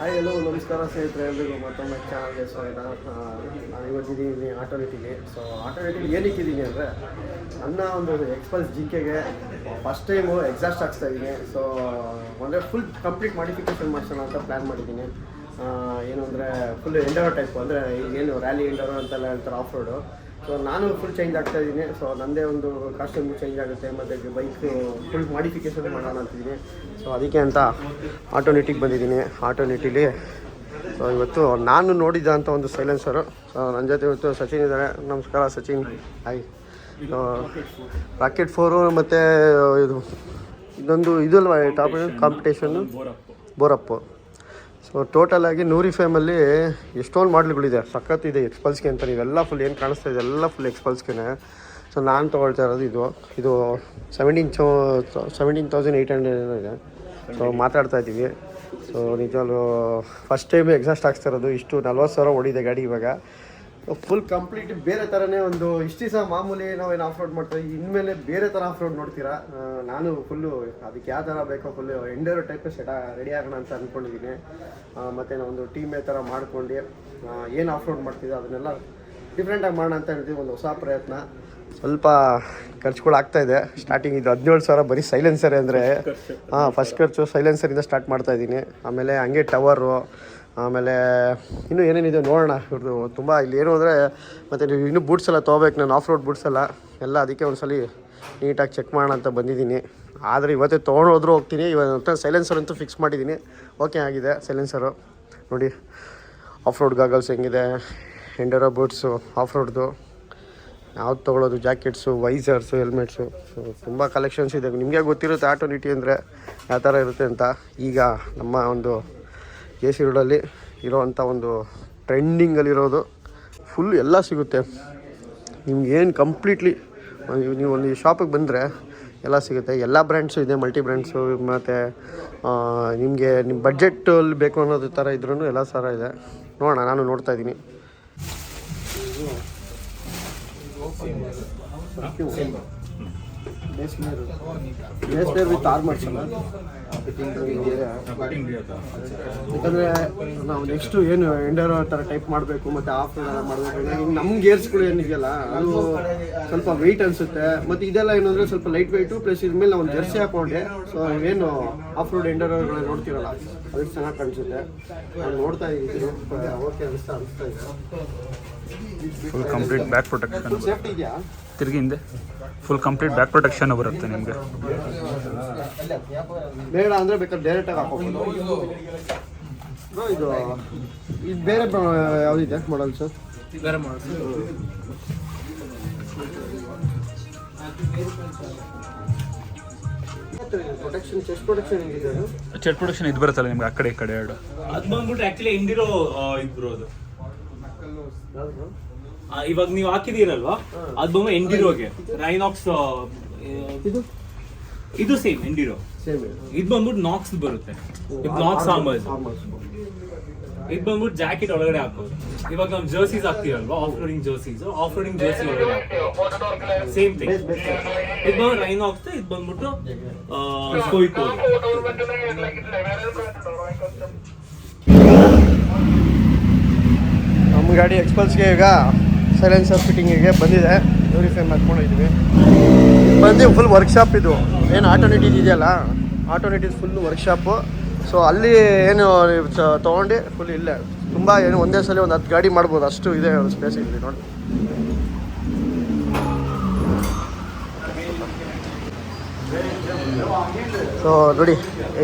Hi ಎಲ್ಲೋ ನಮಸ್ಕಾರ ಸ್ನೇಹಿತರೆ, ಎಲ್ರಿಗೂ ಮತ್ತೊಮ್ಮೆ ಚಾನಲ್ಗೆ ಸ್ವಾಗತ. ನಾನು ಇವತ್ತಿದ್ದೀನಿ ಆಟೋನಿಟಿಗೆ ಸೊ ಆಟೋ ರೇಟಿಗೆ ಏನಿಕ್ಕಿದ್ದೀನಿ ಅಂದರೆ, ನನ್ನ ಒಂದು ಎಕ್ಸ್ಪಲ್ಸ್ ಜಿ ಕೆಗೆ ಫಸ್ಟ್ ಟೈಮು ಎಕ್ಸಾಸ್ಟ್ ಹಾಕ್ಸ್ತಾ ಇದ್ದೀನಿ ಸೊ ಅಂದರೆ ಫುಲ್ ಕಂಪ್ಲೀಟ್ ಮಾಡಿಫಿಕೇಷನ್ ಮಾಡ್ಸೋಣ ಅಂತ ಪ್ಲ್ಯಾನ್ ಮಾಡಿದ್ದೀನಿ ಏನು ಅಂದರೆ ಫುಲ್ ಎಂಡರೋ ಟೈಪ್ ಅಂದರೆ ಏನು ರ್ಯಾಲಿ ಎಂಡರೋ ಅಂತೆಲ್ಲ ಹೇಳ್ತಾರೆ ಆಫ್ ರೋಡು ಸೊ ನಾನು ಫುಲ್ ಚೇಂಜ್ ಆಗ್ತಾ ಇದ್ದೀನಿ ಸೊ ನನ್ನದೇ ಒಂದು ಕಾಸ್ಟ್ಯೂಮ್ ಚೇಂಜ್ ಆಗುತ್ತೆ. ಮತ್ತು ಬೈಕ್ ಫುಲ್ ಮಾಡಿಫಿಕೇಶನ್ ಮಾಡೋಣ ಅಂತಿದ್ದೀನಿ. ಸೊ ಅದಕ್ಕೆ ಅಂತ ಆಟೋನಿಟಿಗೆ ಬಂದಿದ್ದೀನಿ. ಆಟೋನಿಟಿಲಿ ಸೊ ಇವತ್ತು ನಾನು ನೋಡಿದ ಅಂತ ಒಂದು ಸೈಲೆನ್ಸರು ಸೊ ನನ್ನ ಜೊತೆ ಇವತ್ತು ಸಚಿನ್ ಇದ್ದಾರೆ. ನಮಸ್ಕಾರ ಸಚಿನ್. ಹಾಯ್ ರಾಕೆಟ್ ಫೋರು ಮತ್ತು ಇದು ಇದೊಂದು ಇದಲ್ವಾ ಟಾಪ್ ಕಾಂಪಿಟೇಷನ್ನು ಬೋರಪ್ಪು. ಸೊ ಟೋಟಲಾಗಿ ನೂರಿ ಫೇಮಲ್ಲಿ ಎಷ್ಟೊಂದು ಮಾಡಲ್ಗಳಿದೆ. ಸಖತ್ತಿದೆ ಎಕ್ಸ್ಪಲ್ಸ್ಗೆ ಅಂತ ನೀವೆಲ್ಲ ಫುಲ್ ಏನು ಕಾಣಿಸ್ತಾ ಇದೆ, ಎಲ್ಲ ಫುಲ್ ಎಕ್ಸ್ಪಲ್ಸ್ಗೆ ಸೊ ನಾನು ತೊಗೊಳ್ತಾ ಇರೋದು ಇದು. ಇದು ಸೆವೆಂಟೀನ್ ಚೋ ಸೆವೆಂಟೀನ್ ತೌಸಂಡ್ ಏಯ್ಟ್ ಹಂಡ್ರೆಡ್ ಇದೆ. ಸೊ ಮಾತಾಡ್ತಾ ಇದ್ದೀವಿ. ಸೊ ನಿಜವಾಗ್ಲೂ ಫಸ್ಟ್ ಟೈಮ್ ಎಕ್ಸಾಸ್ಟ್ ಆಗ್ತಾ ಇಷ್ಟು ನಲ್ವತ್ತು ಸಾವಿರ ಓಡಿದೆ ಗಾಡಿ ಇವಾಗ. ಫುಲ್ ಕಂಪ್ಲೀಟ್ ಬೇರೆ ಥರನೇ ಒಂದು ಇಷ್ಟು ದಿವಸ ಮಾಮೂಲಿ ನಾವೇನು ಆಫ್ ರೋಡ್ ಮಾಡ್ತೀವಿ. ಇನ್ಮೇಲೆ ಬೇರೆ ಥರ ಆಫ್ ರೋಡ್ ನೋಡ್ತೀರಾ? ನಾನು ಫುಲ್ಲು ಅದಕ್ಕೆ ಯಾವ ಥರ ಬೇಕೋ full enduro type set ready ಆಗೋಣ ಅಂತ ಅಂದ್ಕೊಂಡಿದ್ದೀನಿ ಮತ್ತು ನಾವೊಂದು ಟೀಮ್ ಥರ ಮಾಡ್ಕೊಂಡು ಏನು ಆಫ್ ರೋಡ್ ಮಾಡ್ತಿದ್ದೆ ಅದನ್ನೆಲ್ಲ ಡಿಫ್ರೆಂಟಾಗಿ ಮಾಡೋಣ ಅಂತ ಹೇಳ್ತೀವಿ ಒಂದು ಹೊಸ ಪ್ರಯತ್ನ. ಸ್ವಲ್ಪ ಖರ್ಚುಗಳು ಆಗ್ತಾ ಇದೆ. ಸ್ಟಾರ್ಟಿಂಗ್ ಇದು ಹದಿನೇಳು ಸಾವಿರ ಬರೀ ಸೈಲೆನ್ಸರ್ ಅಂದರೆ ಹಾಂ ಫಸ್ಟ್ ಖರ್ಚು ಸೈಲೆನ್ಸರಿಂದ ಸ್ಟಾರ್ಟ್ ಮಾಡ್ತಾ ಇದ್ದೀನಿ. ಆಮೇಲೆ ಹಂಗೆ ಟವರು ಆಮೇಲೆ ಇನ್ನೂ ಏನೇನಿದೆ ನೋಡೋಣ. ಇವ್ರದ್ದು ತುಂಬ ಇಲ್ಲಿ ಏನು ಅಂದರೆ ಮತ್ತು ನೀವು ಇನ್ನೂ ಬೂಟ್ಸ್ ಎಲ್ಲ ತೊಗೋಬೇಕು, ನಾನು ಆಫ್ ರೋಡ್ ಬೂಟ್ಸ್ ಎಲ್ಲ ಎಲ್ಲ ಅದಕ್ಕೆ ಒಂದ್ಸಲ ನೀಟಾಗಿ ಚೆಕ್ ಮಾಡೋಣ ಅಂತ ಬಂದಿದ್ದೀನಿ. ಆದರೆ ಇವತ್ತೇ ತೊಗೊಂಡು ಹೋದ್ರೂ ಹೋಗ್ತೀನಿ. ಇವತ್ತು ಸೈಲೆನ್ಸರ್ ಅಂತೂ ಫಿಕ್ಸ್ ಮಾಡಿದ್ದೀನಿ. ಓಕೆ ಆಗಿದೆ ಸೈಲೆನ್ಸರು ನೋಡಿ ಆಫ್ ರೋಡ್ ಗಾಗಲ್ಸ್ ಹೆಂಗಿದೆ ಎಂಡರೋ ಬೂಟ್ಸು ಆಫ್ ರೋಡ್ದು ಯಾವ್ದು ತೊಗೊಳೋದು ಜಾಕೆಟ್ಸು ವೈಸರ್ಸು ಹೆಲ್ಮೆಟ್ಸು ತುಂಬ ಕಲೆಕ್ಷನ್ಸ್ ಇದೆ. ನಿಮಗೆ ಗೊತ್ತಿರುತ್ತೆ ಆಟೋನಿಟಿ ಅಂದರೆ ಯಾವ ಥರ ಇರುತ್ತೆ ಅಂತ. ಈಗ ನಮ್ಮ ಒಂದು ಎ ಸಿ ರೋಡಲ್ಲಿ ಇರೋವಂಥ ಒಂದು ಟ್ರೆಂಡಿಂಗಲ್ಲಿರೋದು ಫುಲ್ ಎಲ್ಲ ಸಿಗುತ್ತೆ. ನಿಮ್ಗೆ ಏನು ಕಂಪ್ಲೀಟ್ಲಿ ನೀವು ಒಂದು ಶಾಪಿಗೆ ಬಂದರೆ ಎಲ್ಲ ಸಿಗುತ್ತೆ. ಎಲ್ಲ ಬ್ರ್ಯಾಂಡ್ಸು ಇದೆ ಮಲ್ಟಿ ಬ್ರ್ಯಾಂಡ್ಸು ಮತ್ತು ನಿಮಗೆ ನಿಮ್ಮ ಬಜೆಟ್ಟಲ್ಲಿ ಬೇಕು ಅನ್ನೋದು ಥರ ಇದ್ರೂ ಎಲ್ಲ ಥರ ಇದೆ. ನೋಡೋಣ, ನಾನು ನೋಡ್ತಾ ಇದ್ದೀನಿ. ವಿತ್ ಆರ್ಮರ್ಸ್ ಯಾಕಂದರೆ ನಾವು ನೆಕ್ಸ್ಟ್ ಏನು ಎಂಡರ್ ಥರ ಟೈಪ್ ಮಾಡಬೇಕು ಮತ್ತು ಆಫ್ ಎಲ್ಲ ಮಾಡಬೇಕು. ಈಗ ನಮ್ಮ ಗೇರ್ಸ್ಗಳು ಏನಿದೆಯಲ್ಲ, ಅದು ಸ್ವಲ್ಪ ವೆಯ್ಟ್ ಅನಿಸುತ್ತೆ. ಮತ್ತು ಇದೆಲ್ಲ ಏನಂದರೆ ಸ್ವಲ್ಪ ಲೈಟ್ ವೆಯ್ಟು ಪ್ಲಸ್ ಇದ್ರ ಮೇಲೆ ಒಂದು ಜರ್ಸಿ ಹಾಕೊಂಡೆ. ಸೊ ಏನು ಆಫ್ ರೋಡ್ ಎಂಡರ್ ನೋಡ್ತೀರಲ್ಲ ಅದಕ್ಕೆ ಚೆನ್ನಾಗಿ ಕಾಣಿಸುತ್ತೆ. ನಾನು ನೋಡ್ತಾ ಇದ್ದೀನಿ. ಓಕೆ ಅನಿಸ್ತಾ ಅನಿಸ್ತಾ ಇದೆ. Full complete back protection safety ಇದೆಯಾ? ತಿರುಗಿ ಹಿಂದೆ. ಫುಲ್ ಕಂಪ್ಲೀಟ್ ಬ್ಯಾಕ್ ಪ್ರೊಟೆಕ್ಷನ್ ಬರುತ್ತೆ ನಿಮಗೆ. ಬೇಡ ಅಂದರೆ ಬೇಕಾದ್ರೆ ಡೈರೆಕ್ಟಾಗಿ ಹಾಕೋಬೋದು. ಬ್ರೋ, ಇದು ಇದು ಬೇರೆ ಯಾವುದಿದೆ ಮಾಡಲ್ ಸರ್ ಬೇರೆ ಮಾಡೋದು ಚೆಟ್ ಪ್ರೊಡಕ್ಷನ್ ಇದು ಬರುತ್ತಲ್ಲ ನಿಮ್ಗೆ ಆ ಕಡೆ ಈ ಕಡೆ ಎರಡು. ಅದು ಬಂದ್ಬಿಟ್ಟು ಆಕ್ಚುಲಿ ಹಿಂದಿರೋ ಇದ್ ಬ್ರೋ ಅದು. ಆ, ಇವಾಗ ನೀವು ಹಾಕಿದೀರಲ್ವಾ ಅದ್ ಬಂದು ಎಂಡಿರೋಗೆ ರೈನಾಕ್ಸ್ ಇದು? ಇದು ಸೇಮ್ ಎಂಡಿರೋ ಇದು ಇದ್ ಬಂದ್ಬಿಟ್ಟು ನಾಕ್ಸ್ ಬರುತ್ತೆ. ಇದು ನಾಕ್ಸ್ ಆರ್ಮರ್ಸ್ ಇದ್ ಬಂದ್ಬಿಟ್ಟು ಜಾಕೆಟ್ ಒಳಗಡೆ ಹಾಕೋದು ಇವಾಗ ನಾವು jerseys ಹಾಕ್ತೀವಲ್ವಾ off roading jerseys off roading jersey ಒಳಗಡೆ ಸೇಮ್ ಥಿಂಗ್ ಇದ್ ಬಂದು ಹಾಕ್ತಾ ಇದ್ ಬಂದ್ಬಿಟ್ಟು ಸ್ಕೋಯಿಕೋ ನಮ್ಮ ಗಾಡಿ ಎಕ್ಸ್ಪಲ್ಸ್ಗೆ ಈಗ ಸೈಲೆನ್ಸರ್ ಫಿಟ್ಟಿಂಗಿಗೆ ಬಂದಿದೆ. ಪ್ಯೂರಿಫೈ ಮಾಡ್ಕೊಂಡಿದ್ದೀವಿ ಬಂದು ಫುಲ್ ವರ್ಕ್ಶಾಪ್ ಇದು. ಏನು ಆಟೋನೇಟಿದ್ ಇದೆಯಲ್ಲ? ಆಟೋನೇಟಿದ್ ಫುಲ್ ವರ್ಕ್ಶಾಪು ಸೊ ಅಲ್ಲಿ ಏನು ತೊಗೊಂಡು ಫುಲ್ ಇಲ್ಲೇ. ತುಂಬ ಏನು ಒಂದೇ ಸಲ ಒಂದು ಹತ್ತು ಗಾಡಿ ಮಾಡ್ಬೋದು. ಅಷ್ಟು ಇದೆ ಸ್ಪೇಸ್ ಇಲ್ಲಿ ನೋಡಿ. ಸೊ ನೋಡಿ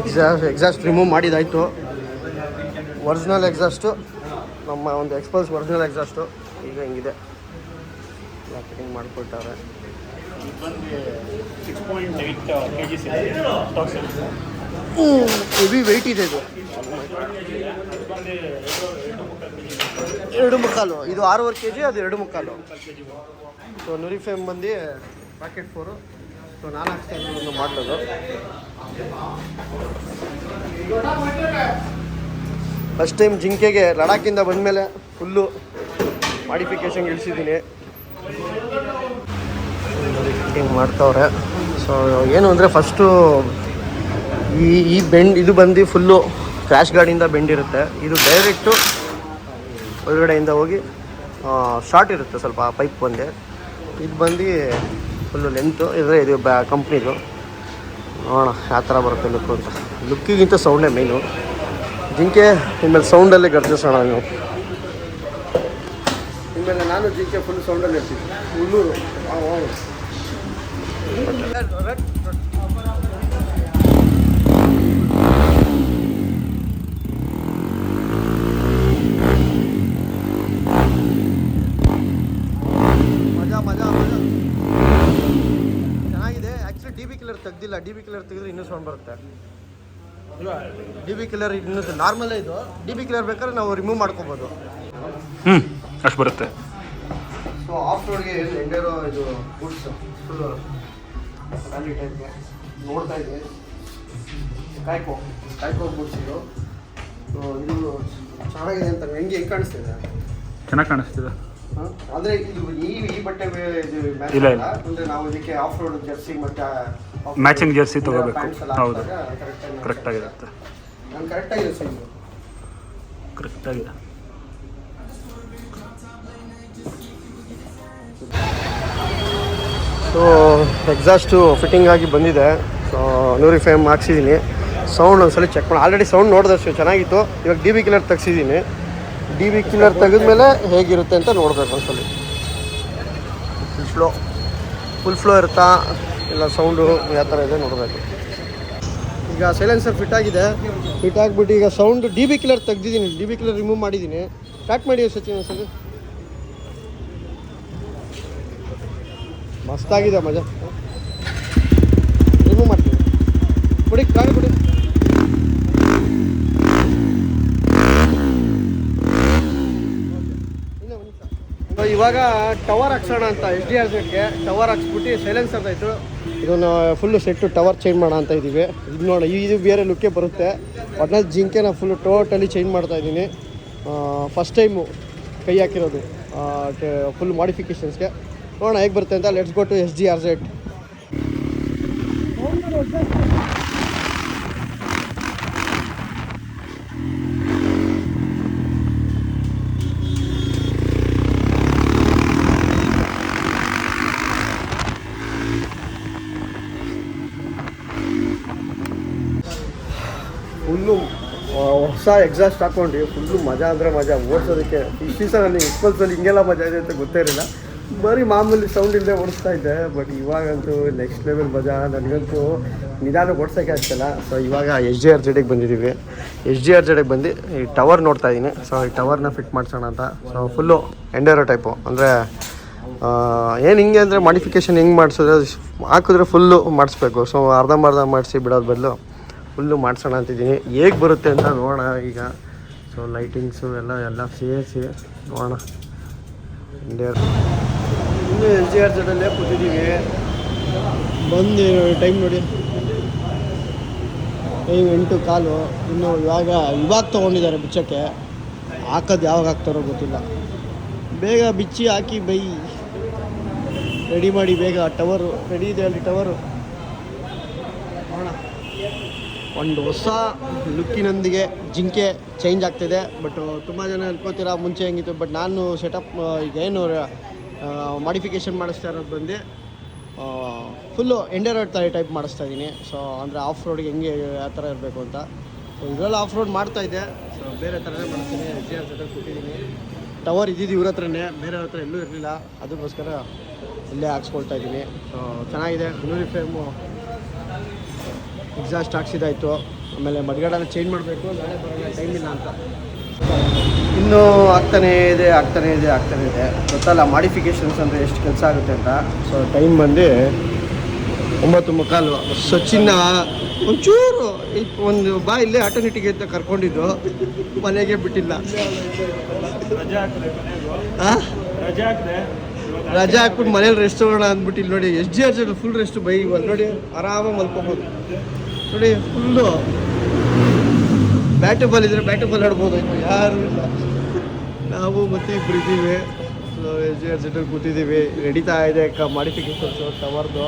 ಎಕ್ಸಾಸ್ಟ್ ಎಕ್ಸಾಸ್ಟ್ ರಿಮೂವ್ ಮಾಡಿದಾಯಿತು. ಒರಿಜಿನಲ್ ಎಕ್ಸಾಸ್ಟು ನಮ್ಮ ಒಂದು ಎಕ್ಸ್ಪಲ್ಸ್ ಒರಿಜಿನಲ್ ಎಕ್ಸಾಸ್ಟು ಈಗ ಹಿಂಗಿದೆ. ಎಲ್ಲ ಫಿಟ್ಟಿಂಗ್ ಮಾಡಿಕೊಟ್ಟಾರೆ ಹೆವಿ ವೆಯ್ಟ್ ಇದೆ ಇದು. ಎರಡು ಮುಕ್ಕಾಲು. ಇದು ಆರೂವರೆ ಕೆ ಜಿ ಅದು ಎರಡು ಮುಕ್ಕಾಲು. ಸೊ ನೂರಿಫೇಮ್ ಬಂದು ಪ್ಯಾಕೆಟ್ ಫೋರು ಸೊ ನಾನು ಹಾಕ್ತಾ ಒಂದು ಮಾಡಲದು. ಫಸ್ಟ್ ಟೈಮ್ ಜಿಂಕೆಗೆ ಲಡಾಖಿಂದ ಬಂದಮೇಲೆ ಫುಲ್ಲು ಮಾಡಿಫಿಕೇಶನ್ ಇಳಿಸಿದ್ದೀನಿ. ಮಾಡ್ತಾವ್ರೆ. ಸೊ ಏನು ಅಂದರೆ ಫಸ್ಟು ಈ ಈ ಬೆಂಡ್, ಇದು ಬಂದು ಫುಲ್ಲು ಕ್ರ್ಯಾಶ್ ಗಾಡಿಯಿಂದ ಬೆಂಡ್ ಇರುತ್ತೆ. ಇದು ಡೈರೆಕ್ಟು ಒಳಗಡೆಯಿಂದ ಹೋಗಿ ಶಾರ್ಟ್ ಇರುತ್ತೆ ಸ್ವಲ್ಪ ಪೈಪ್ ಬಂದೆ ಇದು ಬಂದು ಫುಲ್ಲು ಲೆಂತು ಇದ್ರೆ ಇದು ಬ್ಯಾ ಕಂಪ್ನಿದು ನೋಡೋಣ, ಯಾವ ಥರ ಬರುತ್ತೆ ಲುಕ್ಕು ಅಂತ. ಲುಕ್ಕಿಗಿಂತ ಸೌಂಡೇ ಮೇಯ್ನು ಜಿಂಕೆ ಇನ್ಮೇಲೆ ಸೌಂಡಲ್ಲೇ ಗರ್ಜಿಸೋಣ ನೀವು. ಇನ್ಮೇಲೆ ನಾನು ಜಿಂಕೆ ಫುಲ್ ಸೌಂಡಲ್ಲಿ ಇರ್ತೀನಿ. ಹುಲ್ಲೂರು ಮಜಾ ಮಜಾ ಮಜಾ ಚೆನ್ನಾಗಿದೆ ಆ್ಯಕ್ಚುಲಿ ಡಿ ಬಿ ಕಿಲ್ಲರ್ ತೆಗ್ದಿಲ್ಲ ಡಿ ಬಿ ಕಿಲರ್ ತೆಗೆದ್ರೆ ಇನ್ನೂ ಸೌಂಡ್ ಬರುತ್ತೆ. ಡಿ ಬಿ ಕಿಲರ್ ಇನ್ನೂ ನಾರ್ಮಲೇ ಇದು. ಡಿ ಬಿ ಕಿಲರ್ ಬೇಕಾದ್ರೆ ನಾವು ರಿಮೂವ್ ಮಾಡ್ಕೋಬೋದು. ಹ್ಞೂ ಅಷ್ಟು ಬರುತ್ತೆ. ಸೊ ಆಫ್ ರೋಡ್ಗೆ ಎಂಡೇರೋ ಇದು ಗುಡ್ಸ್ ಫುಲ್ಲು ಫ್ಯಾಮಿಲಿ ಟೈಪ್ಗೆ ನೋಡ್ತಾ ಇದ್ವಿ. ಕಾಯ್ಕೋ ಕಾಯ್ಕೋ ಗುಡ್ಸ್ ಇದು. ಸೊ ಇದು ಚೆನ್ನಾಗಿದೆ ಅಂತ ಹೆಂಗೆ ಹೆಂಗೆ ಕಾಣಿಸ್ತಿದೆ? ಚೆನ್ನಾಗಿ ಕಾಣಿಸ್ತಿದೆ. ಹ? ಅಂದ್ರೆ ಇದು ಈ ಈ ಬಟ್ಟೆ ಇದು ಇಲ್ಲ. ಅಂದ್ರೆ ನಾವು ಇದಕ್ಕೆ ಆಫ್ ರೋಡ್ ಜರ್ಸಿ ಮತ್ತೆ off-road Matching ತಗೋಬೇಕು. ಹೌದು. ಕರೆಕ್ಟ್ ಆಗಿರುತ್ತೆ. ನಾನು ಕರೆಕ್ಟ್ ಆಗಿದೆ ಸೈಜ್ ಕರೆಕ್ಟಾಗಿದೆ ಸೊ ಎಕ್ಸಾಸ್ಟು ಫಿಟ್ಟಿಂಗ್ ಆಗಿ ಬಂದಿದೆ. ಸೊ ನೂರಿ ಫೇಮ್ ಹಾಕ್ಸಿದ್ದೀನಿ ಸೌಂಡ್ ಒಂದ್ಸಲ ಚೆಕ್ ಮಾಡಿ. ಆಲ್ರೆಡಿ ಸೌಂಡ್ ನೋಡಿದಷ್ಟು ಚೆನ್ನಾಗಿತ್ತು. ಇವಾಗ ಡಿ ಬಿ ಕಿಲ್ಲರ್ ತೆಗ್ಸಿದ್ದೀನಿ ಡಿ ಬಿ ಕಿಲ್ಲರ್ ತೆಗೆದ್ಮೇಲೆ ಹೇಗಿರುತ್ತೆ ಅಂತ ನೋಡಬೇಕು ಒಂದ್ಸಲಿ. ಫುಲ್ ಫ್ಲೋ ಫುಲ್ ಇರುತ್ತಾ? ಇಲ್ಲ ಸೌಂಡು ಯಾವ ಥರ ಇದೆ ನೋಡಬೇಕು. ಈಗ ಸೈಲೆನ್ಸರ್ ಫಿಟ್ ಆಗಿದೆ. ಫಿಟ್ ಆಗಿಬಿಟ್ಟು ಈಗ ಸೌಂಡ್ ಡಿ ಬಿ ಕಿಲರ್ ತೆಗ್ದಿದ್ದೀನಿ. ಡಿ ಬಿ ಕಿಲರ್ ರಿಮೂವ್ ಮಾಡಿದ್ದೀನಿ. ಸ್ಟಾರ್ಟ್ ಮಾಡಿ ಸಚಿನ್ ಸರ್ ಮಸ್ತಾಗಿದೆ ಮಜಾ. ರಿಮೂವ್ ಮಾಡ್ತೀನಿ. ಕೊಡಿ ಗಾಳಿ ಕೊಡಿ ಇನ್ನೂ ಒಂದ್ ನಿಮಿಷ. ಸೊ ಇವಾಗ ಟವರ್ ಹಾಕ್ಸೋಣ ಅಂತ ಎಚ್ ಡಿ ಆರ್ ಸೆಟ್ಗೆ ಟವರ್ ಹಾಕ್ಸ್ಬಿಟ್ಟು ಸೈಲೆನ್ಸ್ ಇತ್ತು ಇದನ್ನು ಫುಲ್ಲು ಸೆಟ್ಟು ಟವರ್ ಚೇಂಜ್ ಮಾಡೋ ಅಂತ ಇದ್ದೀವಿ ಇದು ನೋಡಿ ಇದು ಬೇರೆ ಲುಕ್ಕೇ ಬರುತ್ತೆ. ಒಟ್ನಲ್ಲಿ ಜಿಂಕೆನ ಫುಲ್ಲು ಟೋಟಲಿ ಚೇಂಜ್ ಮಾಡ್ತಾ ಇದ್ದೀನಿ. ಫಸ್ಟ್ ಟೈಮು ಕೈ ಹಾಕಿರೋದು. ಫುಲ್ ಮಾಡಿಫಿಕೇಷನ್ಸ್ಗೆ ನೋಡೋಣ ಹೇಗೆ ಬರುತ್ತೆ ಅಂತ. Let's go to S G R set full ಹೊಸ ಎಕ್ಸಾಸ್ಟ್ ಹಾಕೊಂಡು ಫುಲ್ಲು ಮಜಾ ಅಂದರೆ ಮಜಾ, ಓಡಿಸೋದಕ್ಕೆ ಇಷ್ಟು ದಿವಸ ನನಗೆ ಎಕ್ಸ್ಪಲ್ಸಲ್ಲಿ ಹಿಂಗೆಲ್ಲ ಮಜಾ ಇದೆ ಅಂತ ಗೊತ್ತೇ ಇರಲಿಲ್ಲ. ಬರೀ ಮಾಮೂಲಿ ಸೌಂಡ್ ಇಲ್ಲದೆ ಓಡಿಸ್ತಾ ಇದ್ದೆ ಬಟ್ ಇವಾಗಂತೂ ನೆಕ್ಸ್ಟ್ ಲೆವೆಲ್ ಮಜಾ, ನನಗಂತೂ ನಿಧಾನ ಓಡಿಸೋಕ್ಕೆ ಆಗ್ತಿಲ್ಲ. ಸೊ ಇವಾಗ ಎಚ್ ಡಿ ಆರ್ ಜೆಡಿಗೆ ಬಂದಿದ್ದೀವಿ. ಎಚ್ ಜಿ ಆರ್ ಜೆಡಿಗೆ ಬಂದು ಈ ಟವರ್ ನೋಡ್ತಾ ಇದ್ದೀನಿ. ಸೊ ಈ ಟವರ್ನ ಫಿಟ್ ಮಾಡ್ಸೋಣ ಅಂತ. ಸೊ ಫುಲ್ಲು ಎಂಡೇರೋ ಟೈಪು ಅಂದರೆ ಏನು ಹಿಂಗೆ ಅಂದರೆ ಮಾಡಿಫಿಕೇಷನ್ ಹೆಂಗೆ ಮಾಡಿಸಿದ್ರೆ, ಹಾಕಿದ್ರೆ ಫುಲ್ಲು ಮಾಡಿಸ್ಬೇಕು. ಸೊ ಅರ್ಧಂಬರ್ಧ ಮಾಡಿಸಿ ಬಿಡೋದು ಬದಲು. ಫುಲ್ಲು ಮಾಡಿಸೋಣ ಅಂತಿದ್ದೀನಿ. ಹೇಗೆ ಬರುತ್ತೆ ಅಂತ ನೋಡೋಣ ಈಗ. ಸೊ ಲೈಟಿಂಗ್ಸು ಎಲ್ಲ ಎಲ್ಲ ಸೇರಿಸಿ ನೋಡೋಣ. ಇನ್ನು ಎಲ್ ಜಿ ಆರ್ ಜಡಲ್ಲೇ ಕೂತಿದ್ದೀವಿ. ಬಂದು ಟೈಮ್ ನೋಡಿ. ಟೈಮ್ ಎಂಟು ಕಾಲು. ಇನ್ನು ಇವಾಗ ಇವಾಗ ತೊಗೊಂಡಿದ್ದಾರೆ ಬಿಚ್ಚಕ್ಕೆ. ಹಾಕೋದು ಯಾವಾಗ ಹಾಕ್ತಾರೋ ಗೊತ್ತಿಲ್ಲ. ಬೇಗ ಬಿಚ್ಚಿ ಹಾಕಿ ಬೈ. ರೆಡಿ ಮಾಡಿ ಬೇಗ ಟವರು ರೆಡಿ ಇದೆ ಅಲ್ಲಿ ಟವರು ನೋಡೋಣ. ಒಂದು ಹೊಸ ಲುಕ್ಕಿನೊಂದಿಗೆ ಜಿಂಕೆ ಚೇಂಜ್ ಆಗ್ತಿದೆ ಬಟ್ ತುಂಬ ಜನ ಅನ್ಕೋತೀರಾ ಮುಂಚೆ ಹೆಂಗಿತ್ತು ಬಟ್ ನಾನು ಸೆಟಪ್ ಈಗ ಏನು ಮಾಡಿಫಿಕೇಷನ್ ಮಾಡಿಸ್ತಾ ಇರೋದು ಬಂದು ಫುಲ್ಲು ಎಂಡೇರೋಡ್ ಟೈಪ್ ಮಾಡಿಸ್ತಾ ಇದ್ದೀನಿ ಸೊ ಅಂದರೆ ಆಫ್ ರೋಡ್ಗೆ ಹೆಂಗೆ ಆ ಥರ ಇರಬೇಕು ಅಂತ. ಸೊ ಇದರಲ್ಲಿ ಆಫ್ ರೋಡ್ ಮಾಡ್ತಾ ಇದ್ದೆ. ಸೊ ಬೇರೆ ಥರನೇ ಮಾಡ್ತೀನಿ. ಎಚ್ ಆರ್ ಸೆಟಪ್ ಕೊಟ್ಟಿದ್ದೀನಿ ಟವರ್ ಇದ್ದಿದ್ದು ಇವ್ರ ಹತ್ರನೇ. ಬೇರೆ ಹತ್ರ ಎಲ್ಲೂ ಇರಲಿಲ್ಲ. ಅದಕ್ಕೋಸ್ಕರ ಇಲ್ಲೇ ಹಾಕ್ಸ್ಕೊಳ್ತಾ ಇದ್ದೀನಿ ಸೊ ಚೆನ್ನಾಗಿದೆ. ಯೂನಿಫಾರ್ಮು ಫ್ರೇಮು ಎಕ್ಸಾಸ್ಟ್ ಹಾಕ್ಸಿದಾಯ್ತು ಆಮೇಲೆ ಮಡ್ಗಡನ ಚೇಂಜ್ ಮಾಡಬೇಕು. ನಾಳೆ ಬರೋಲ್ಲ ಟೈಮ್ ಇಲ್ಲ ಅಂತ. ಇನ್ನೂ ಆಗ್ತಾನೇ ಇದೆ ಆಗ್ತಾನೇ ಇದೆ ಆಗ್ತಾನೇ ಇದೆ. ಗೊತ್ತಲ್ಲ ಮಾಡಿಫಿಕೇಷನ್ಸ್ ಅಂದರೆ ಎಷ್ಟು ಕೆಲಸ ಆಗುತ್ತೆ ಅಂತ. ಸೊ ಟೈಮ್ ಬಂದು ಒಂಬತ್ತು ಮುಕ್ಕಾಲು. ಸಚಿನ್ನ ಒಂಚೂರು ಈ ಒಂದು ಬಾ ಇಲ್ಲೇ ಆಟೋಮೆಟಿಕ್ ಅಂತ ಕರ್ಕೊಂಡಿದ್ದು. ಮನೆಗೆ ಬಿಟ್ಟಿಲ್ಲ. ರಜೆ ರಜಾ ಹಾಕ್ಬಿಟ್ಟು ಮನೇಲಿ ರೆಸ್ಟ್ ತಗೋಣ ಅಂದ್ಬಿಟ್ಟು ಇಲ್ಲಿ ನೋಡಿ ಎಸ್ ಜಿ ಆರ್ ಜಲ್ಲಿ ಫುಲ್ ರೆಸ್ಟ್ ಬೈ ಇವಾಗ ನೋಡಿ ಆರಾಮಾಗಿ ಮಲ್ಕೋಬೋದು. ನೋಡಿ ಫುಲ್ಲು ಬ್ಯಾಟು ಬಾಲ್ ಇದ್ರೆ ಬ್ಯಾಟು ಬಾಲ್ ಆಡ್ಬೋದು. ಯಾರು ಇಲ್ಲ. ನಾವು ಮತ್ತೆ ಬಿಡ್ತೀವಿ ಇದ್ದೀವಿ. ಎಸ್ ಜಿ ಆರ್ ಸೆಂಟರ್ ಕೂತಿದ್ದೀವಿ. ನಡೀತಾ ಇದೆ ಕ ಮಾಡಿಫಿಕೇಷನ್ಸು ಟವರ್ದು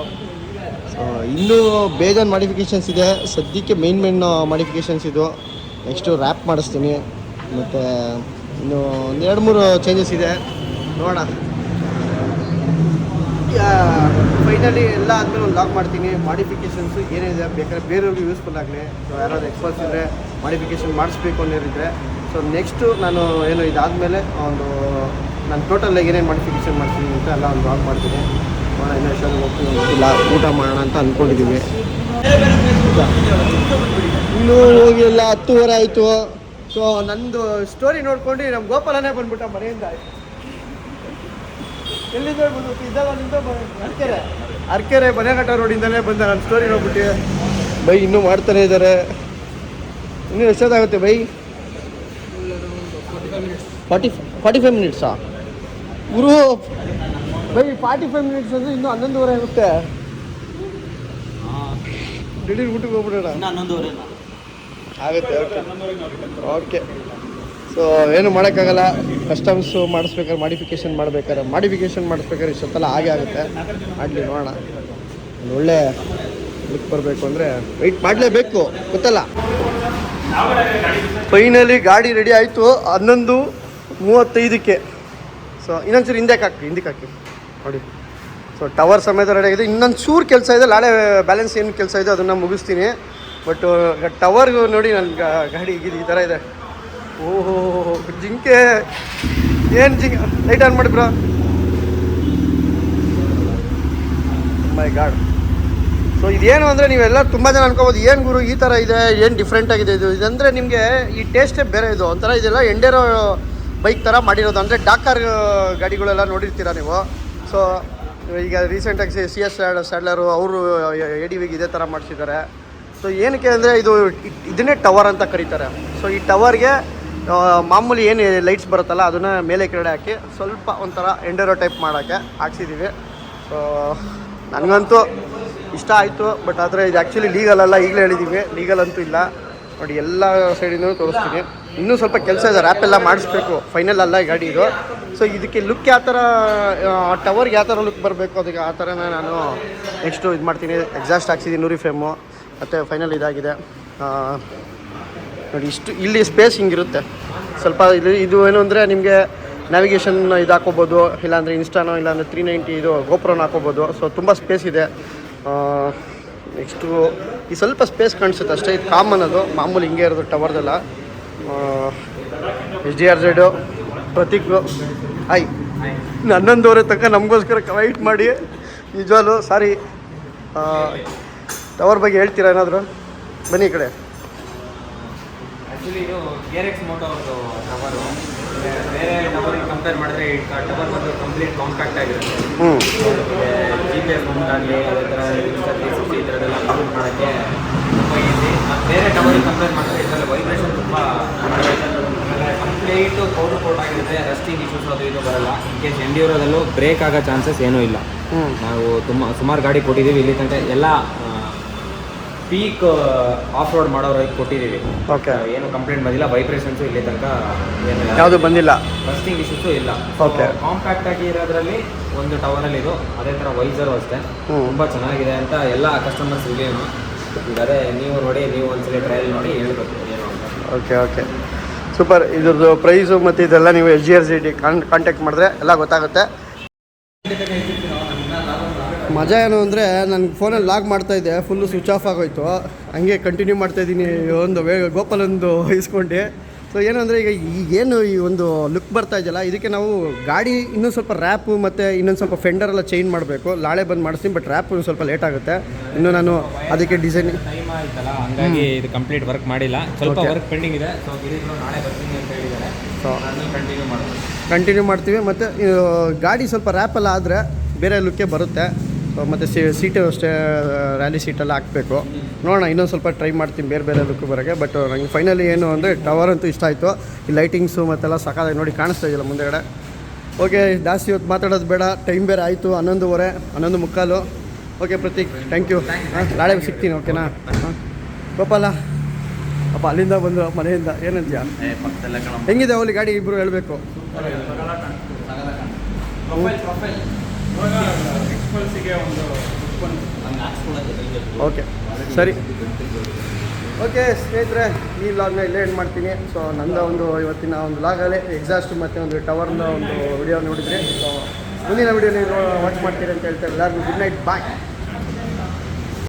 ಇನ್ನೂ ಬೇಜಾನ್ ಮಾಡಿಫಿಕೇಷನ್ಸ್ ಇದೆ. ಸದ್ಯಕ್ಕೆ ಮೇನ್ ಮೇನ್ ಮಾಡಿಫಿಕೇಷನ್ಸ್ ಇದು. ನೆಕ್ಸ್ಟು ರ್ಯಾಪ್ ಮಾಡಿಸ್ತೀನಿ. ಮತ್ತು ಇನ್ನು ಒಂದು ಎರಡು ಮೂರು ಚೇಂಜಸ್ ಇದೆ. ನೋಡೋಣ. ಫೈನಲಿ ಎಲ್ಲ ಆದಮೇಲೆ ಒಂದು ಲಾಕ್ ಮಾಡ್ತೀನಿ. ಮಾಡಿಫಿಕೇಷನ್ಸು ಏನಿದೆ ಬೇಕಾದ್ರೆ ಬೇರೆಯವ್ರಿಗೆ ಯೂಸ್ಫುಲ್ ಆಗಲಿ. ಸೊ ಯಾರಾದ್ರು ಎಕ್ಸ್ಪರ್ಟ್ಸ್ ಇದ್ದರೆ ಮಾಡಿಫಿಕೇಷನ್ ಮಾಡಿಸ್ಬೇಕು ಅನ್ನೋರಿದ್ರೆ. ಸೊ ನೆಕ್ಸ್ಟು ನಾನು ಏನು ಇದಾದಮೇಲೆ ಒಂದು, ನಾನು ಟೋಟಲ್ ಏನೇನು ಮಾಡಿಫಿಕೇಷನ್ ಮಾಡ್ತೀನಿ ಅಂತ ಎಲ್ಲ ಒಂದು ಲಾಕ್ ಮಾಡ್ತೀನಿ. ಇನ್ನೂ ಊಟ ಮಾಡೋಣ ಅಂತ ಅಂದ್ಕೊಂಡಿದ್ದೀವಿ ಇನ್ನೂ ಹೋಗಿಲ್ಲ, ಹತ್ತುವರೆ ಆಯಿತು. ಸೊ ನಂದು ಸ್ಟೋರಿ ನೋಡ್ಕೊಂಡು ನಮ್ಮ ಗೋಪಾಲನೇ ಬಂದ್ಬಿಟ್ಟ ಮನೆಯಿಂದ. ಎಲ್ಲಿಂದ ಬಂದು ಇದ್ದಾಗ ನಿಂತ ಅರ್ಕೆರೆ. ಅರ್ಕೆರೆ ಮನೆಘಟ್ಟ ರೋಡಿಂದಲೇ ಬಂದ ನನ್ನ ಸ್ಟೋರಿ ನೋಡ್ಬಿಟ್ಟು. ಬೈ ಇನ್ನೂ ಮಾಡ್ತಾನೆ ಇದ್ದಾರೆ. ಇನ್ನೂ ಎಷ್ಟೊತ್ತಾಗುತ್ತೆ ಬೈ? ಫಾರ್ಟಿ ಫಾರ್ಟಿ ಫೈವ್ ಮಿನಿಟ್ಸಾ ಗುರು ಬೈ ಫಾರ್ಟಿ ಫೈವ್ ಮಿನಿಟ್ಸ್ ಅಂದರೆ ಇನ್ನೂ ಹನ್ನೊಂದುವರೆ ಆಗುತ್ತೆ. ದಿಢೀರ್ ಊಟಕ್ಕೆ ಹೋಗ್ಬಿಡೋಣ. ಆಗುತ್ತೆ ಓಕೆ ಓಕೆ ಸೊ ಏನು ಮಾಡೋಕ್ಕಾಗಲ್ಲ. ಕಸ್ಟಮ್ಸು ಮಾಡಿಸ್ಬೇಕಾದ್ರೆ ಮಾಡಿಫಿಕೇಷನ್ ಮಾಡ್ಬೇಕಾದ್ರೆ ಮಾಡಿಫಿಕೇಷನ್ ಮಾಡಿಸ್ಬೇಕಾದ್ರೆ ಇಷ್ಟೊತ್ತಲ್ಲ ಹಾಗೆ ಆಗುತ್ತೆ. ಮಾಡಲಿ ನೋಡೋಣ. ಒಳ್ಳೆ ಲುಕ್ ಬರಬೇಕು ಅಂದರೆ ವೆಯ್ಟ್ ಮಾಡಲೇಬೇಕು. ಗೊತ್ತಲ್ಲ? ಫೈನಲಿ ಗಾಡಿ ರೆಡಿ ಆಯಿತು. ಹನ್ನೊಂದು ಮೂವತ್ತೈದಕ್ಕೆ. ಸೊ ಸರಿ ಹಿಂದಕ್ಕೆ ಹಾಕಿ ಹಿಂದಕ್ಕೆ ಹಾಕಿ. ನೋಡಿ. ಸೊ ಟವರ್ ಸಮೇತ ರೆಡಿ ಆಗಿದೆ. ಇನ್ನೊಂದು ಚೂರು ಕೆಲಸ ಇದೆ. ನಾಳೆ ಬ್ಯಾಲೆನ್ಸ್ ಏನು ಕೆಲಸ ಇದೆ ಅದನ್ನು ಮುಗಿಸ್ತೀನಿ. ಬಟ್ ಟವರ್ಗೂ ನೋಡಿ ನನ್ನ ಗಾಡಿ ಈ ಥರ ಇದೆ. ಓಹೋ, ಜಿಂಕೆ. ಏನು ಜಿಂಕೆ? ಲೈಟ್ ಆನ್ ಮಾಡಿ ಬ್ರೋ. ಮೈ ಗಾಡ್ ಸೊ ಇದೇನು ಅಂದರೆ ನೀವೆಲ್ಲ ತುಂಬ ಜನ ಅನ್ಕೋಬೋದು, ಏನು ಗುರು ಈ ಥರ ಇದೆ, ಏನು ಡಿಫ್ರೆಂಟ್ ಆಗಿದೆ ಇದು? ಇದಂದರೆ ನಿಮಗೆ ಈ ಟೇಸ್ಟೇ ಬೇರೆ ಇದು. ಒಂಥರ ಇದೆಲ್ಲ ಎಂಡೇರೋ ಬೈಕ್ ಥರ ಮಾಡಿರೋದು. ಅಂದರೆ ಡಾಕರ್ ಗಾಡಿಗಳೆಲ್ಲ ನೋಡಿರ್ತೀರ ನೀವು? ಸೊ ಈಗ ರೀಸೆಂಟಾಗಿ ಸಿ ಎಸ್ ಸ್ಯಾಡ್ಲರು ಅವರು ಎಡಿ ವಿಗೆ ಇದೇ ಥರ ಮಾಡಿಸಿದ್ದಾರೆ. ಸೊ ಏನಕ್ಕೆ ಅಂದರೆ ಇದ್- ಇದನ್ನೇ ಟವರ್ ಅಂತ ಕರೀತಾರೆ. ಸೊ ಈ ಟವರ್ಗೆ ಮಾಮೂಲಿ ಏನು ಲೈಟ್ಸ್ ಬರುತ್ತಲ್ಲ, ಅದನ್ನು ಮೇಲೆ ಕೆಳಗಡೆ ಹಾಕಿ ಸ್ವಲ್ಪ ಒಂಥರ ಎಂಡೆರೋ ಟೈಪ್ ಮಾಡೋಕ್ಕೆ ಹಾಕ್ಸಿದ್ದೀವಿ ಸೊ ನನಗಂತೂ ಇಷ್ಟ ಆಯಿತು, ಬಟ್ ಆದರೆ ಇದು ಆ್ಯಕ್ಚುಲಿ ಲೀಗಲ್ ಅಲ್ಲ, ಈಗಲೇ ಹೇಳಿದ್ದೀವಿ ಲೀಗಲ್ ಅಂತೂ ಇಲ್ಲ. ನೋಡಿ, ಎಲ್ಲ ಸೈಡಿಂದಲೂ ತೋರಿಸ್ತೀನಿ. ಇನ್ನೂ ಸ್ವಲ್ಪ ಕೆಲಸ ಇದೆ ರ್ಯಾಪ್ ಎಲ್ಲ ಮಾಡಿಸ್ಬೇಕು. ಫೈನಲ್ ಅಲ್ಲ ಈ ಗಾಡಿ ಇದು. ಸೊ ಇದಕ್ಕೆ ಲುಕ್ ಯಾವ ಥರ ಟವರ್ಗೆ ಯಾವ ಥರ ಲುಕ್ ಬರಬೇಕು, ಅದಕ್ಕೆ ಆ ಥರನೇ ನಾನು ನೆಕ್ಸ್ಟು ಇದು ಮಾಡ್ತೀನಿ. ಎಕ್ಸಾಸ್ಟ್ ಹಾಕ್ಸಿದ್ದೀನಿ ನೂರಿ ಫ್ರೇಮು ಮತ್ತು ಫೈನಲ್ ಇದಾಗಿದೆ. ನೋಡಿ, ಇಷ್ಟು ಇಲ್ಲಿ ಸ್ಪೇಸ್ ಹಿಂಗಿರುತ್ತೆ ಸ್ವಲ್ಪ ಇದು ಇದು ಏನು ಅಂದರೆ ನಿಮಗೆ ನ್ಯಾವಿಗೇಷನ್ ಇದು ಹಾಕೋಬೋದು ಇಲ್ಲಾಂದರೆ ಇನ್ಸ್ಟಾನೋ ಇಲ್ಲಾಂದರೆ ತ್ರೀ ನೈಂಟಿ ಇದು ಗೋಪುರನ ಹಾಕೋಬೋದು ಸೊ ತುಂಬ ಸ್ಪೇಸ್ ಇದೆ. ನೆಕ್ಸ್ಟು ಈ ಸ್ವಲ್ಪ ಸ್ಪೇಸ್ ಕಾಣಿಸುತ್ತೆ ಅಷ್ಟೇ, ಇದು ಕಾಮನ್ ಅದು. ಮಾಮೂಲಿ ಹಿಂಗೆ ಇರೋದು ಟವರ್ದೆಲ್ಲ ಎಚ್ ಡಿ ಆರ್ ಜೆಡು ಪ್ರತೀಕ್ ಹಾಯ್ ಹನ್ನೊಂದುವರೆ ತನಕ ನಮಗೋಸ್ಕರ ವೈಟ್ ಮಾಡಿ. ನಿಜವಾಲು ಸಾರಿ ಟವರ್ ಬಗ್ಗೆ ಹೇಳ್ತೀರಾ ಏನಾದರೂ? ಬನ್ನಿ ಈ ಕಡೆ. ಆ್ಯಕ್ಚುಲಿ ಇದು ಗೇರ್ ಎಕ್ಸ್ ಮೋಟೋ ಅವ್ರದ್ದು ಟವರು ಬೇರೆ ಟವರಿಗೆ ಕಂಪೇರ್ ಮಾಡಿದ್ರೆ ಈ ಟವರ್ ಬಂದು ಕಂಪ್ಲೀಟ್ ಕಾಂಪ್ಯಾಕ್ಟ್ ಆಗಿರುತ್ತೆ. ಜಿ ಪಿ ಎಸ್ ಆಗಲಿ ಅದೇ ಥರ ಈ ಥರದ್ದೆಲ್ಲ ಅಪ್ಲೋಡ್ ಮಾಡೋಕ್ಕೆ ತುಂಬ ಈಸಿ ಮತ್ತು ಬೇರೆ ಟವರಿಗೆ ಕಂಪೇರ್ ಮಾಡಿದ್ರೆ ಇದರಲ್ಲಿ ವೈಬ್ರೇಷನ್ ತುಂಬ ಕಂಪ್ಲೀಟು ಪೌಡರ್ ಪೌಡರ್ ಆಗಿರುತ್ತೆ. ರಸ್ಟಿಂಗ್ ಇಶ್ಯೂಸ್ ಅದು ಇದು ಬರಲ್ಲ. ಇನ್ ಕೇಸ್ ಎಂಡಿಯೂರೋದಲ್ಲೂ ಬ್ರೇಕ್ ಆಗೋ ಚಾನ್ಸಸ್ ಏನೂ ಇಲ್ಲ. ನಾವು ತುಂಬ ಸುಮಾರು ಗಾಡಿ ಕೊಟ್ಟಿದ್ದೀವಿ ಇಲ್ಲಿ ತನಕ. ಎಲ್ಲ ಪೀಕ್ ಆಫ್ ರೋಡ್ ಮಾಡೋರಿಗೆ ಕೊಟ್ಟಿದ್ದೀವಿ. ಓಕೆ ಏನು ಕಂಪ್ಲೇಂಟ್ ಬಂದಿಲ್ಲ ವೈಬ್ರೇಷನ್ಸು ಇಲ್ಲಿ ತನಕ ಏನಿಲ್ಲ ಯಾವುದು ಬಂದಿಲ್ಲ? ಬಸ್ಟಿಂಗ್ ಇಶ್ಯೂಸು ಇಲ್ಲ. ಓಕೆ ಕಾಂಪ್ಯಾಕ್ಟ್ ಆಗಿ ಇರೋದ್ರಲ್ಲಿ ಒಂದು ಟವರಲ್ಲಿ ಇದು ಅದೇ ಥರ ವೈಸರು ಅಷ್ಟೇ. ತುಂಬಾ ತುಂಬ ಚೆನ್ನಾಗಿದೆ ಅಂತ ಎಲ್ಲ ಕಸ್ಟಮರ್ಸ್ ರಿವ್ಯೂನು ಈಗ ಅದೇ ನೀವು ನೋಡಿ ನೀವು ಒಂದ್ಸಲಿ ಟ್ರಯಲ್ ನೋಡಿ ಹೇಳ್ಬೇಕು ಏನು ಅಂತ. ಓಕೆ ಓಕೆ ಸೂಪರ್ ಇದ್ರದ್ದು ಪ್ರೈಸು ಮತ್ತು ಇದೆಲ್ಲ ನೀವು S G R C T contact ಮಾಡಿದ್ರೆ ಎಲ್ಲ ಗೊತ್ತಾಗುತ್ತೆ. ಮಜಾ ಏನು ಅಂದರೆ ನನಗೆ ಫೋನಲ್ಲಿ ಲಾಗ್ ಮಾಡ್ತಾ ಇದ್ದೆ ಫುಲ್ಲು ಸ್ವಿಚ್ ಆಫ್ ಆಗೋಯ್ತು. ಹಂಗೆ ಕಂಟಿನ್ಯೂ ಮಾಡ್ತಾ ಇದ್ದೀನಿ ಒಂದು ವೇ ಗೋಪಾಲಂದು ಇಸ್ಕೊಂಡು. ಸೊ ಏನು ಅಂದರೆ ಈಗ ಈಗೇನು ಈ ಒಂದು ಲುಕ್ ಬರ್ತಾ ಇದೆಯಲ್ಲ ಇದಕ್ಕೆ ನಾವು ಗಾಡಿ ಇನ್ನೂ ಸ್ವಲ್ಪ ರ್ಯಾಪು ಮತ್ತು ಇನ್ನೊಂದು ಸ್ವಲ್ಪ ಫೆಂಡರ್ ಎಲ್ಲ ಚೇಂಜ್ ಮಾಡಬೇಕು. ನಾಳೆ ಬಂದು ಮಾಡಿಸ್ತೀನಿ ಬಟ್ ರ್ಯಾಪ್ ಸ್ವಲ್ಪ ಲೇಟ್ ಆಗುತ್ತೆ. ಇನ್ನು ನಾನು ಅದಕ್ಕೆ ಡಿಸೈನ್ ಟೈಮ್ ಆಯ್ತಲ್ಲ ಹಂಗಾಗಿ ಇದು ಕಂಪ್ಲೀಟ್ ವರ್ಕ್ ಮಾಡಿಲ್ಲ. ಸ್ವಲ್ಪ. ವರ್ಕ್ ಪೆಂಡಿಂಗ್ ಇದೆ ಸೊ ಗಿರಿಗಳು ನಾಳೆ ಬರ್ತೀನಿ ಅಂತ ಹೇಳಿದ್ದಾರೆ. ಸೊ ನಾನು ಕಂಟಿನ್ಯೂ ಮಾಡ್ತೀನಿ. ಕಂಟಿನ್ಯೂ ಮಾಡ್ತೀವಿ ಮತ್ತು ಗಾಡಿ ಸ್ವಲ್ಪ ರ್ಯಾಪೆಲ್ಲ ಆದರೆ ಬೇರೆ ಲುಕ್ಕೇ ಬರುತ್ತೆ. ಮತ್ತು ಸೀಟು ಅಷ್ಟೇ ರ್ಯಾಲಿ ಸೀಟೆಲ್ಲ ಹಾಕಬೇಕು. ನೋಡೋಣ ಇನ್ನೊಂದು ಸ್ವಲ್ಪ ಟ್ರೈ ಮಾಡ್ತೀನಿ ಬೇರೆ ಬೇರೆ ಲುಕ್ ಬರೋಕ್ಕೆ ಬಟ್ ನನಗೆ ಫೈನಲಿ ಏನು ಅಂದರೆ ಟವರ್ ಅಂತೂ ಇಷ್ಟ ಆಯಿತು. ಈ ಲೈಟಿಂಗ್ಸು ಮತ್ತೆಲ್ಲ ಸಕಾಲಾಗಿ ನೋಡಿ ಕಾಣಿಸ್ತಾ ಇದೆಯಲ್ಲ ಮುಂದೆಗಡೆ. ಓಕೆ ಜಾಸ್ತಿ ಇವತ್ತು ಮಾತಾಡೋದು ಬೇಡ ಟೈಮ್ ಬೇರೆ ಆಯಿತು ಹನ್ನೊಂದುವರೆ ಹನ್ನೊಂದು ಮುಕ್ಕಾಲು. ಓಕೆ ಪ್ರತೀಕ್ ಥ್ಯಾಂಕ್ ಯು ಹಾಂ ನಾಳೆ ಸಿಗ್ತೀನಿ ಓಕೆನಾ ಹಾಂ. ಗೋಪಾಲ ಅಪ್ಪ ಅಲ್ಲಿಂದ ಬಂದರು ಮನೆಯಿಂದ. ಏನಂತೀಯ? ಹೆಂಗಿದೆ ಅವಳಿ ಗಾಡಿ ಇಬ್ಬರು ಹೇಳಬೇಕು? ಓಕೆ. ಸರಿ. ಓಕೆ ಸ್ನೇಹಿತರೆ ಈ ಲಾಗ್ನ ಇಲ್ಲೇ ಎಂಡ್ ಮಾಡ್ತೀನಿ. ಸೊ ನಂದ ಒಂದು ಇವತ್ತಿನ ಒಂದು ಲಾಗಲ್ಲೇ ಎಕ್ಸಾಸ್ಟ್ ಮತ್ತು ಒಂದು ಟವರ್ನ ಒಂದು ವಿಡಿಯೋ ನೋಡಿದ್ರಿ. ಸೊ ಮುಂದಿನ ವಿಡಿಯೋ ನೀವು ವಾಚ್ ಮಾಡ್ತೀರಿ ಅಂತ ಹೇಳ್ತಾರೆ. ಎಲ್ಲರಿಗೂ ಗುಡ್ ನೈಟ್ ಬಾಯ್